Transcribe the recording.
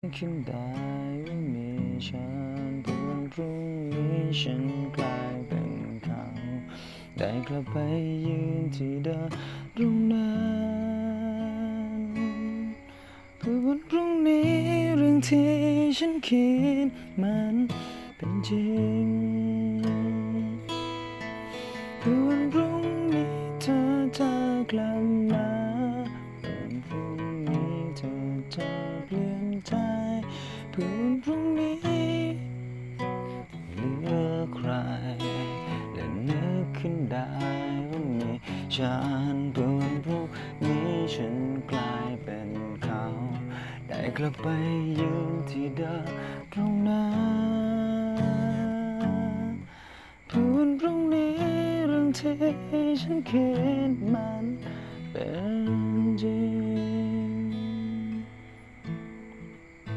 ขึ้นได้ว่ามีฉันเพื่อนพรุ่งนี้ฉันกลายเป็นเขาได้กลับไปยืนที่เดิมตรงนั้นเพื่อวันพรุ่งนี้เรื่องที่ฉันคิดมันเป็นจริงเพื่อวันพรุ่งนี้เธอจะกลับมา มีฉันเพื่อวันพรุ่งนี้ฉันกลายเป็นเขา ได้กลับไปยืนที่เดิมตรงนั้นเพื่อวันพรุ่งนี้เรื่องที่ฉันคิดมัน